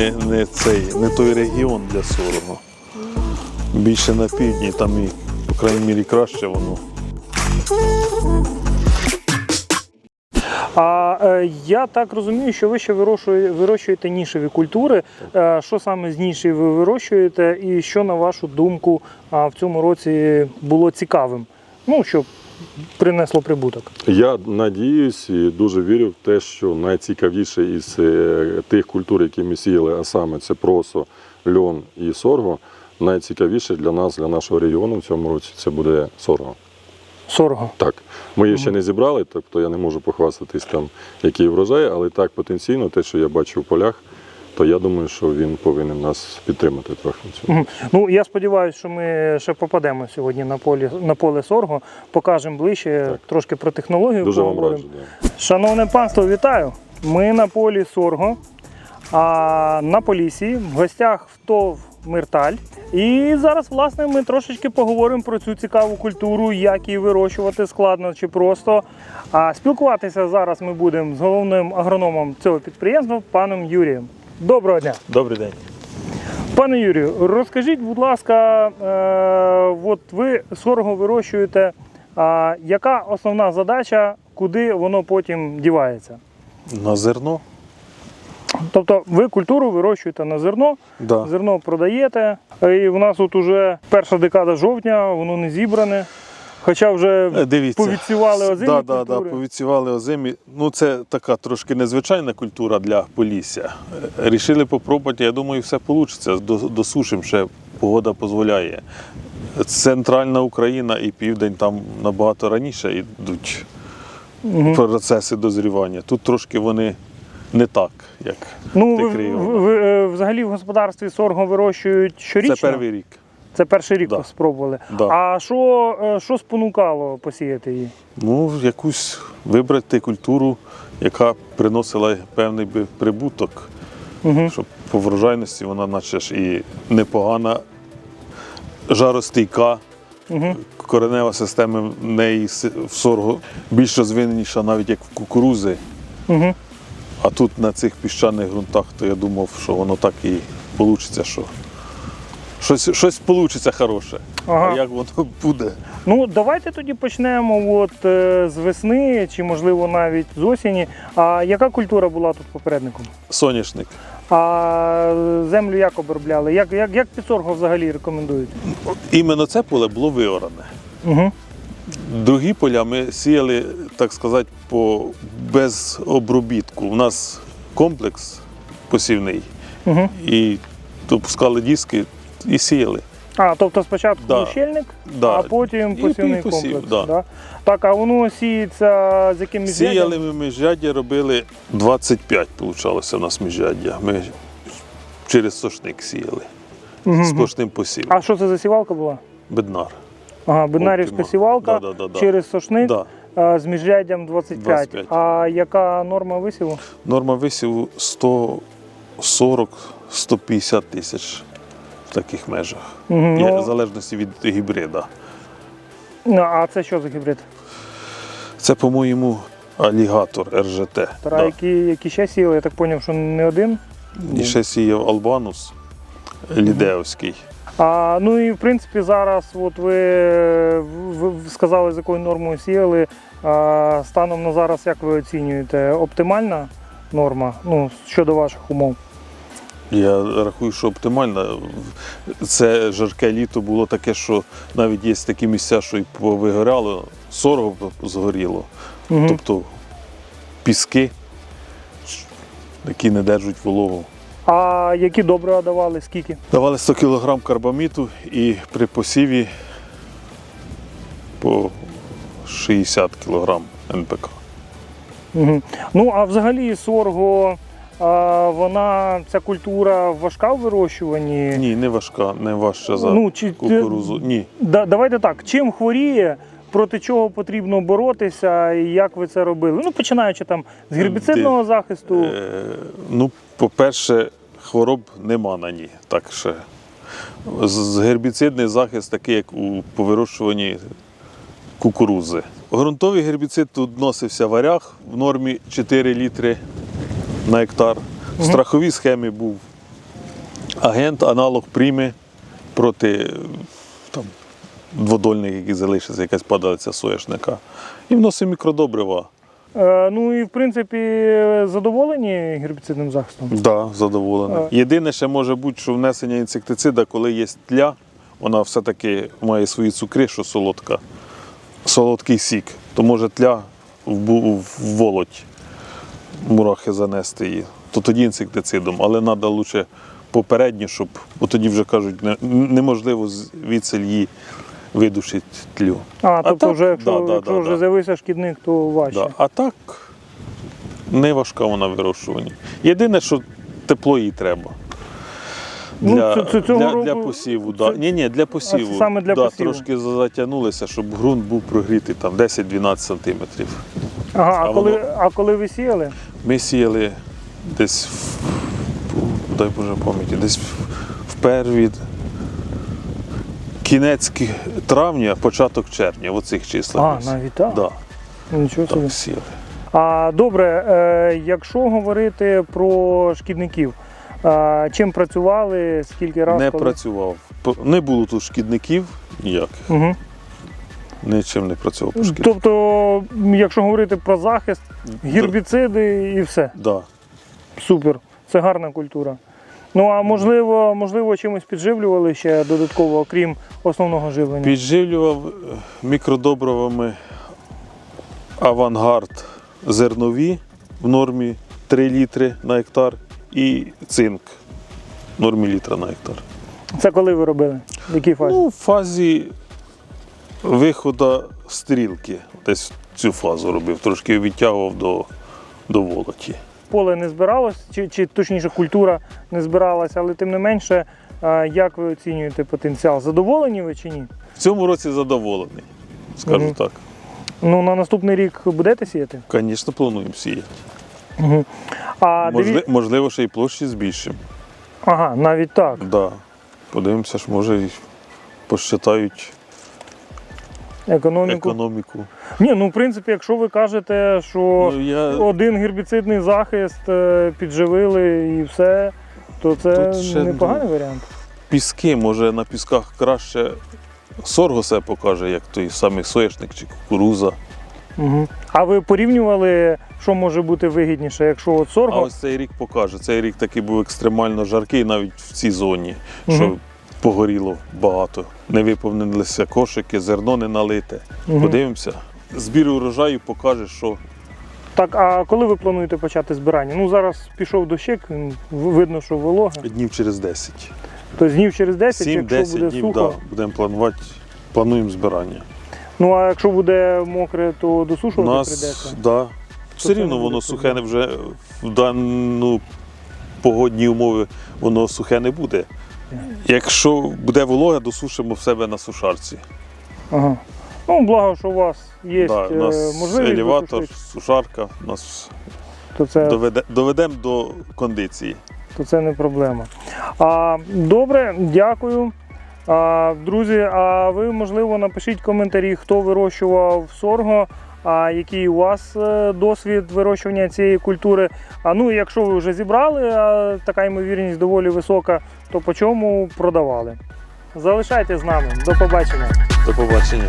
не, не, цей, не той регіон для сорого. Більше на півдні, там і, по крайній мірі, краще воно. А е, я так розумію, що ви ще вирощує- вирощуєте нішеві культури. Е, що саме з ніші ви вирощуєте, і що, на вашу думку, в цьому році було цікавим? Ну, щоб принесло прибуток. Я надіюсь і дуже вірю в те, що найцікавіше із е, тих культур, які ми сіяли, а саме це просо, льон і сорго, найцікавіше для нас, для нашого регіону в цьому році це буде сорго. Сорго. Так, ми її ще не зібрали, тобто я не можу похвастатись там, який врожай, але так потенційно, те, що я бачу в полях, то я думаю, що він повинен нас підтримати трохи. Ну, я сподіваюся, що ми ще попадемо сьогодні на полі на поле сорго, покажемо ближче, Так. трошки про технологію. Дуже вам раджу. Да. Шановне панство, вітаю! Ми на полі Сорго, а на Полісі, в гостях в ТОВ Мирталь. І зараз, власне, ми трошечки поговоримо про цю цікаву культуру, як її вирощувати складно чи просто. А спілкуватися зараз ми будемо з головним агрономом цього підприємства, паном Юрієм. Доброго дня! Добрий день. Пане Юрію, розкажіть, будь ласка, е, от ви сорго вирощуєте. А яка основна задача, куди воно потім дівається? На зерно? Тобто ви культуру вирощуєте на зерно, Да. зерно продаєте, і в нас от уже перша декада жовтня, воно не зібране. Хоча вже Е, Дивіться. повідсівали озимі да, да, да, повідсівали озимі. Ну, це така трошки незвичайна культура для Полісся. Е, Рішили попробувати, я думаю, все вийде. Досушимо ще погода дозволяє. Центральна Україна і південь там набагато раніше йдуть Мгм. процеси дозрівання. Тут трошки вони не так, як Ну, регіонах. ви- ви, е, взагалі в господарстві сорго вирощують щорічно? Це перший рік. Це перший рік Да. спробували. Да. А що, е, що спонукало посіяти її? Ну, якусь вибрати культуру, яка приносила певний прибуток. Угу. щоб по врожайності вона наче ж і непогана, жаростійка, Угу. коренева система в неї в сорго більш розвиненіша навіть як в кукурузи. Угу. А тут на цих піщаних ґрунтах, то я думав, що воно так і вийде, що щось, щось вийде хороше. Ага. А як воно буде? Ну, давайте тоді почнемо от, е, з весни, чи можливо навіть з осені. А яка культура була тут попередником? Соняшник. А землю як обробляли? Як, як, як підсорго взагалі рекомендують? Іменно це поле було виоране. Угу. Другі поля ми сіяли, так сказати, по, без обробітку. У нас комплекс посівний. Угу. І допускали диски і сіяли. А, тобто спочатку Да. щельник, Да. а потім І посівний посів, комплекс. да. Так, а воно сіється з якимось Сіяли ми міжряддя, робили 25, получалося у нас міжряддя. Ми через сошник сіяли. Мгм. Сплошним посівом. А що це за сівалка була? Беднар. Ага, бинарівська Оптима. сівалка Да, да, да, да. через сошник Да. з міжряддям 25. 25. А яка норма висіву? Норма висіву 140-150 тисяч в таких межах. Є, ну- в залежності від гібрида. Ну, а це що за гібрид? Це, по-моєму, алігатор РЖТ. Тара, Да. які, які ще сіяли, я так зрозумів, що не один. І ще сіяв Албанус Лідеовський. А, ну і в принципі зараз, от ви, ви сказали, з якою нормою сіяли. А, станом на зараз, як ви оцінюєте, оптимальна норма ну, щодо ваших умов? Я рахую, що оптимально. Це жарке літо було таке, що навіть є такі місця, що і повигоряло, сорго згоріло. Угу. Тобто піски, які не держать вологу. А які добрива давали, скільки? Давали 100 кг карбаміту і при посіві по 60 кг НПК. Угу. Ну, а взагалі сорго, вона, ця культура важка в вирощуванні? Ні, не важка, не важча за Ну, чи- кукурузу. Ні. Да, давайте так, чим хворіє, проти чого потрібно боротися і як ви це робили? Ну, починаючи там з гербіцидного захисту. Е, ну, по-перше, хвороб нема на ній. Так ще. Гербіцидний захист, такий, як у по вирощуванні кукурузи. Грунтовий гербіцид тут вносився варяг в нормі 4 літри на гектар. В страховій схемі був агент, аналог прийме проти е, там, дводольних, які залишиться, якась падалиця соняшника. І вносимо мікродобрива. Е, ну і в принципі задоволені гербіцидним захистом. Да, задоволений. А. Єдине, ще може бути, що внесення інсектицида, коли є тля, вона все-таки має свої цукри, що солодка, солодкий сік, то може тля в волоть мурахи занести її, то тоді інсектицидом, але треба лучше попередньо, щоб, бо тоді вже кажуть, не- неможливо звідси її видушити тлю. А, тобто, так, вже якщо, да, да, якщо да, вже да. з'явився шкідник, то важче. Да. А так не важка вона в вирощуванні. Єдине, що тепло їй треба. Ну, Для, це- це для, року- для посіву, да. це- Ні, ні, для посіву. саме для да, посіву. Трошки затягнулися, щоб ґрунт був прогрітий там 10-12 сантиметрів. Ага, а, А коли, воно- а коли ви сіяли? Ми сіяли десь, в, дай Боже пам'яті, десь в, перві кінець травня, початок червня, в оцих числах. А, навіть так? Да, Нічого собі. так, сіяли. А добре, е, якщо говорити про шкідників, е, чим працювали, скільки разів? Не працював. Не було тут шкідників ніяких. Угу. Нічим не працював по шкідникам. Тобто, якщо говорити про захист, гербіциди і все. Да. Супер. Це гарна культура. Ну а можливо, можливо, чимось підживлювали ще додатково, окрім основного живлення. Підживлював е, мікродобривами авангард зернові в нормі 3 літри на гектар і цинк в нормі літра на гектар. Це коли ви робили? В якій фазі? Ну, в фазі виходу стрілки. Десь цю фазу робив, трошки відтягував до, до волоті. Поле не збиралось, чи, чи точніше культура не збиралася, але тим не менше, е, як ви оцінюєте потенціал? Задоволені ви чи ні? В цьому році задоволений, скажу Мгм. так. Ну на наступний рік будете сіяти? Звісно, плануємо сіяти. Угу. А Можли, диві... Можливо, ще й площі збільшимо. Ага, навіть так. Да. Подивимося, ж може і посчитають Економіку. економіку. Ні, ну в принципі, якщо ви кажете, що Ну, я... один гербіцидний захист е, підживили і все, то це непоганий ну, варіант. Піски, може на пісках краще сорго себе покаже, як той самий соєшник чи кукуруза. Угу. А ви порівнювали, що може бути вигідніше, якщо от А ось цей рік покаже. Цей рік такий був екстремально жаркий навіть в цій зоні, що Мгм. Погоріло багато. Не виповнилися кошики, зерно не налите. Мгм. Подивимося. Збір урожаю покаже, що Так, а коли ви плануєте почати збирання? Ну зараз пішов дощик, видно, що волога. днів через 10. Тобто днів через 10, якщо 7-10 буде днів сухо. да, будемо планувати, плануємо збирання. Ну а якщо буде мокре, то У досушувати нас прийдеться. да, все це рівно воно сухе не вже в дану погодні умови воно сухе не буде. Якщо буде вологе, досушимо в себе на сушарці. Ага. Ну, благо, що у вас є Да, у е, нас можливість елеватор, досушити, сушарка, нас то це доведе, доведемо до кондиції. то це не проблема. А, добре, дякую. А, друзі, а ви, можливо, напишіть коментарі, хто вирощував сорго, а який у вас е, досвід вирощування цієї культури. А ну, якщо ви вже зібрали, а така ймовірність доволі висока, то по чому продавали? Залишайтесь з нами. До побачення. До побачення.